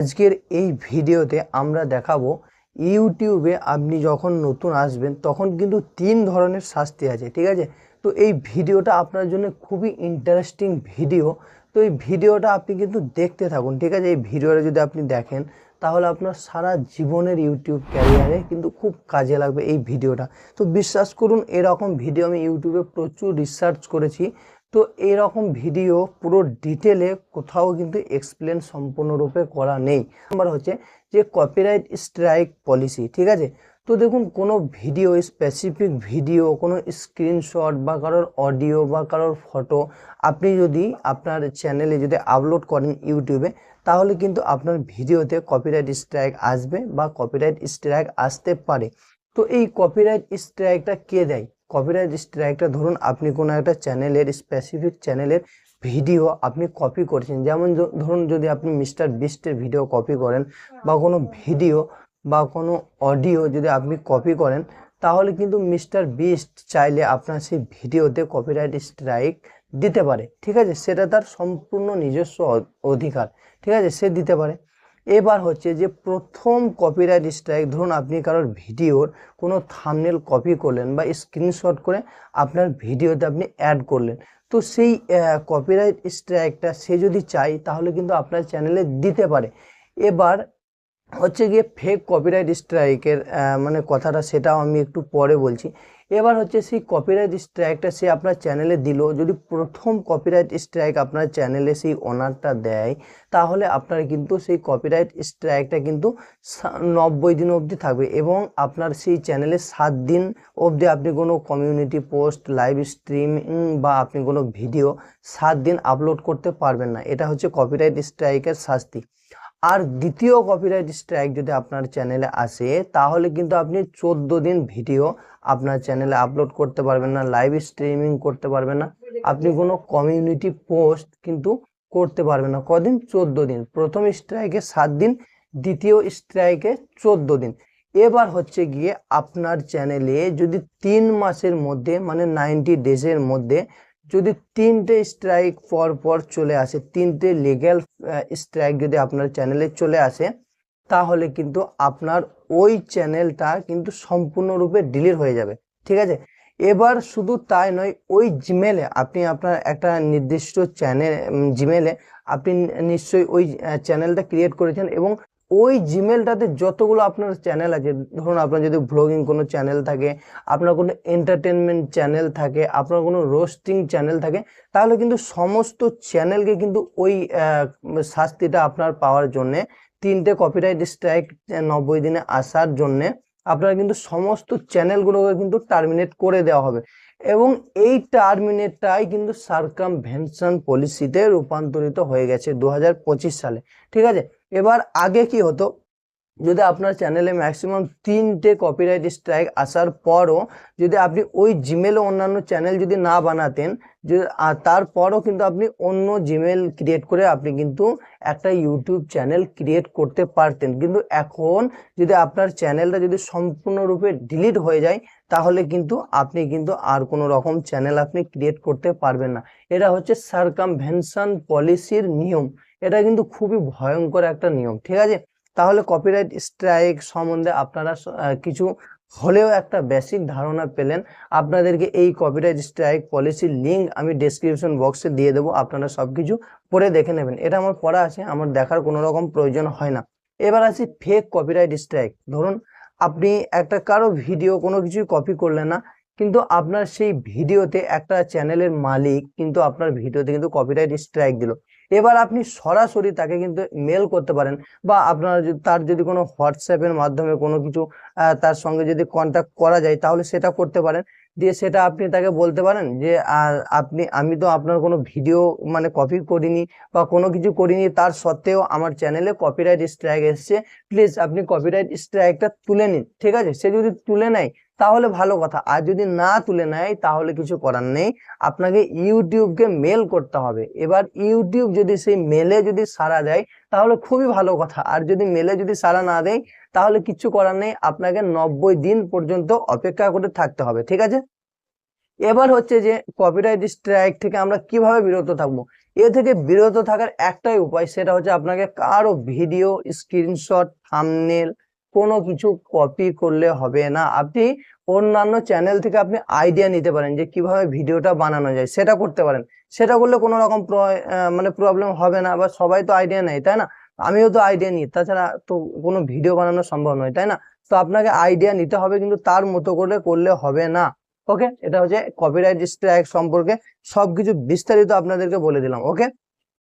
আজকের এই ভিডিওতে আমরা দেখাবো ইউটিউবে আপনি যখন নতুন আসবেন, তখন কিন্তু তিন ধরনের শাস্তি আছে, ঠিক আছে? তো এই ভিডিওটা আপনার জন্য খুবই ইন্টারেস্টিং ভিডিও তো এই ভিডিওটা আপনি কিন্তু দেখতে থাকুন, ঠিক আছে? এই ভিডিওটা যদি আপনি দেখেন, তাহলে আপনার সারা জীবনের ইউটিউব ক্যারিয়ারে কিন্তু খুব কাজে লাগবে এই ভিডিওটা। তো বিশ্বাস করুন, এরকম ভিডিও আমি ইউটিউবে প্রচুর রিসার্চ করেছি। তো এরকম ভিডিও পুরো ডিটেলে কোথাও কিন্তু এক্সপ্লেন সম্পূর্ণরূপে করা নেই। নাম্বার হচ্ছে যে কপিরাইট স্ট্রাইক পলিসি ঠিক আছে? তো দেখুন, কোনো ভিডিও স্পেসিফিক ভিডিও কোনো স্ক্রিনশট বা কারোর অডিও বা কারোর ফটো আপনি যদি আপনার চ্যানেলে যদি আপলোড করেন ইউটিউবে তাহলে কিন্তু আপনার ভিডিওতে কপিরাইট স্ট্রাইক আসবে বা কপিরাইট স্ট্রাইক আসতে পারে। তো এই কপিরাইট স্ট্রাইকটা কে দেয়? কপিরাইট স্ট্রাইকটা ধরুন, আপনি কোনো একটা চ্যানেলের স্পেসিফিক চ্যানেলের ভিডিও আপনি কপি করছেন। যেমন ধরুন যদি আপনি মিস্টার বিস্টের ভিডিও কপি করেন বা কোনো ভিডিও বা কোনো অডিও যদি আপনি কপি করেন, তাহলে কিন্তু মিস্টার বিস্ট চাইলে আপনার সেই ভিডিওতে কপিরাইট স্ট্রাইক দিতে পারে। ঠিক আছে? সেটা তার সম্পূর্ণ নিজস্ব অধিকার। ঠিক আছে? সে দিতে পারে। এবার হচ্ছে যে প্রথম কপিরাইট স্ট্রাইক ধরুন আপনি কারোর ভিডিওর কোনো থামনেল কপি করলেন বা স্ক্রিনশট করে আপনার ভিডিওতে আপনি অ্যাড করলেন। তো সেই কপিরাইট স্ট্রাইকটা সে যদি চাই তাহলে কিন্তু আপনার চ্যানেলে দিতে পারে। এবার হচ্ছে গিয়ে ফেক কপিরাইট স্ট্রাইকের মানে কথাটা সেটাও আমি একটু পরে বলছি। এবার হচ্ছে সেই কপিরাইট স্ট্রাইকটা সে আপনার চ্যানেলে দিল। যদি প্রথম কপিরাইট স্ট্রাইক আপনার চ্যানেলে সেই ওনারটা দেয়, তাহলে আপনার কিন্তু সেই কপিরাইট স্ট্রাইকটা কিন্তু নব্বই দিন অবধি থাকবে এবং আপনার সেই চ্যানেলে সাত দিন অবধি আপনি কোনো কমিউনিটি পোস্ট লাইভ স্ট্রিম বা আপনি কোনো ভিডিও সাত দিন আপলোড করতে পারবেন না। এটা হচ্ছে কপিরাইট স্ট্রাইকের শাস্তি। আর দ্বিতীয় কপিরাইট স্ট্রাইক যদি আপনার চ্যানেলে আসে, তাহলে কিন্তু আপনি চোদ্দ দিন ভিডিও আপনার চ্যানেলে আপলোড করতে পারবেন না লাইভ স্ট্রিমিং করতে পারবেন না। আপনি কোনো কমিউনিটি পোস্ট কিন্তু করতে পারবেন না। কদিন? চোদ্দ দিন। প্রথম স্ট্রাইকে সাত দিন, দ্বিতীয় স্ট্রাইকে চোদ্দ দিন। এবার হচ্ছে গিয়ে আপনার চ্যানেলে যদি তিন মাসের মধ্যে মানে নাইনটি ডেজের মধ্যে যদি তিনটে স্ট্রাইক পর পর চলে আসে, তিনটে লিগ্যাল স্ট্রাইক যদি আপনার চ্যানেলে চলে আসে, তাহলে কিন্তু আপনার ওই চ্যানেলটা কিন্তু সম্পূর্ণরূপে ডিলিট হয়ে যাবে। ঠিক আছে? এবার শুধু তাই নয়, ওই জিমেলে আপনি আপনার একটা নির্দিষ্ট চ্যানেল জিমেলে আপনি নিশ্চয়ই ওই চ্যানেলটা ক্রিয়েট করেছেন এবং ওই জিমেলটাতে যতগুলো আপনার চ্যানেল আছে, ধরুন আপনার যদি ব্লগিং কোনো চ্যানেল থাকে, আপনার কোনো এন্টারটেনমেন্ট চ্যানেল থাকে, আপনার কোনো রোস্টিং চ্যানেল থাকে, তাহলে কিন্তু সমস্ত চ্যানেলকে কিন্তু ওই শাস্তিটা আপনার পাওয়ার জন্যে, তিনটে কপিরাইট স্ট্রাইক নব্বই দিনে আসার জন্যে আপনার কিন্তু সমস্ত চ্যানেলগুলোকে কিন্তু টার্মিনেট করে দেওয়া হবে। এবং এই টার্মিনেটটাই কিন্তু সার্কামভেনশন পলিসিতে রূপান্তরিত হয়ে গেছে দু হাজার পঁচিশ সালে। ঠিক আছে? এবার আগে কি হতো? যদি আপনার চ্যানেলে ম্যাক্সিমাম তিনটে কপিরাইট স্ট্রাইক আসার পরও যদি আপনি ওই জিমেলে অন্যান্য চ্যানেল যদি না বানাতেন, যে আর তারপরও কিন্তু আপনি অন্য জিমেল ক্রিয়েট করে আপনি কিন্তু একটা ইউটিউব চ্যানেল ক্রিয়েট করতে পারতেন। কিন্তু এখন যদি আপনার চ্যানেলটা যদি সম্পূর্ণরূপে ডিলিট হয়ে যায়, তাহলে কিন্তু আপনি কিন্তু আর কোনো রকম চ্যানেল আপনি ক্রিয়েট করতে পারবেন না। এটা হচ্ছে সার্কামভেনশন পলিসির নিয়ম। এটা কিন্তু খুবই ভয়ঙ্কর একটা নিয়ম। ঠিক আছে? তাহলে কপিরাইট স্ট্রাইক সম্বন্ধে আপনারা কিছু হলেও একটা বেসিক ধারণা পেলেন। আপনাদেরকে এই কপিরাইট স্ট্রাইক পলিসির লিঙ্ক আমি ডেসক্রিপশন বক্সে দিয়ে দেবো। আপনারা সব কিছু পড়ে দেখে নেবেন। এটা আমার পড়া আছে, আমার দেখার কোনো রকম প্রয়োজন হয় না। এবার আসি ফেক কপিরাইট স্ট্রাইক ধরুন, আপনি একটা কারও ভিডিও কোনো কিছুই কপি করলেন না, কিন্তু আপনার সেই ভিডিওতে একটা চ্যানেলের মালিক কিন্তু আপনার ভিডিওতে কিন্তু কপিরাইট স্ট্রাইক দিল। এবার আপনি সরাসরি তাকে কিন্তু মেল করতে পারেন বা আপনার তার যদি কোনো হোয়াটসঅ্যাপের মাধ্যমে কোনো কিছু তার সঙ্গে যদি কন্ট্যাক্ট করা যায় তাহলে সেটা করতে পারেন। দিয়ে সেটা আপনি তাকে বলতে পারেন যে আপনি, আমি তো আপনার কোনো ভিডিও মানে কপি করিনি বা কোনো কিছু করিনি, তার সত্ত্বেও আমার চ্যানেলে কপিরাইট স্ট্রাইক এসেছে। প্লিজ আপনি কপিরাইট স্ট্রাইকটা তুলে নিন, ঠিক আছে? সে যদি তুলে নেয়, তাহলে ভালো কথা। আর যদি না তুলে নেয়, তাহলে কিছু করার নেই। আপনাকে ইউটিউবকে মেল করতে হবে। এবার ইউটিউব যদি সেই মেলে যদি সারা দেয় তাহলে খুবই ভালো কথা। আর যদি মেলে যদি সাড়া না দেয়, তাহলে কিচ্ছু করার নেই। আপনাকে নব্বই দিন পর্যন্ত অপেক্ষা করে থাকতে হবে, ঠিক আছে? এবার হচ্ছে যে কপিরাইট স্ট্রাইক থেকে আমরা কীভাবে বিরত থাকব? এ থেকে বিরত থাকার একটাই উপায়, সেটা হচ্ছে আপনাকে কারও ভিডিও স্ক্রিনশট থাম্বনেল কোনো কিছু কপি করলে হবে না। আপনি অন্যান্য চ্যানেল থেকে আপনি আইডিয়া নিতে পারেন যে কীভাবে ভিডিওটা বানানো যায়, সেটা করতে পারেন। সেটা করলে কোনো রকম মানে প্রবলেম হবে না বা সবাই তো আইডিয়া নেই তাই না? আমিও তো আইডিয়া নিই, তাছাড়া তো কোনো ভিডিও বানানো সম্ভব নয়, তাই না? তো আপনাকে আইডিয়া নিতে হবে, কিন্তু তার মতো করে করলে হবে না। ওকে এটা হচ্ছে কপিরাইট স্ট্রাইক সম্পর্কে সবকিছু বিস্তারিত আপনাদেরকে বলে দিলাম ওকে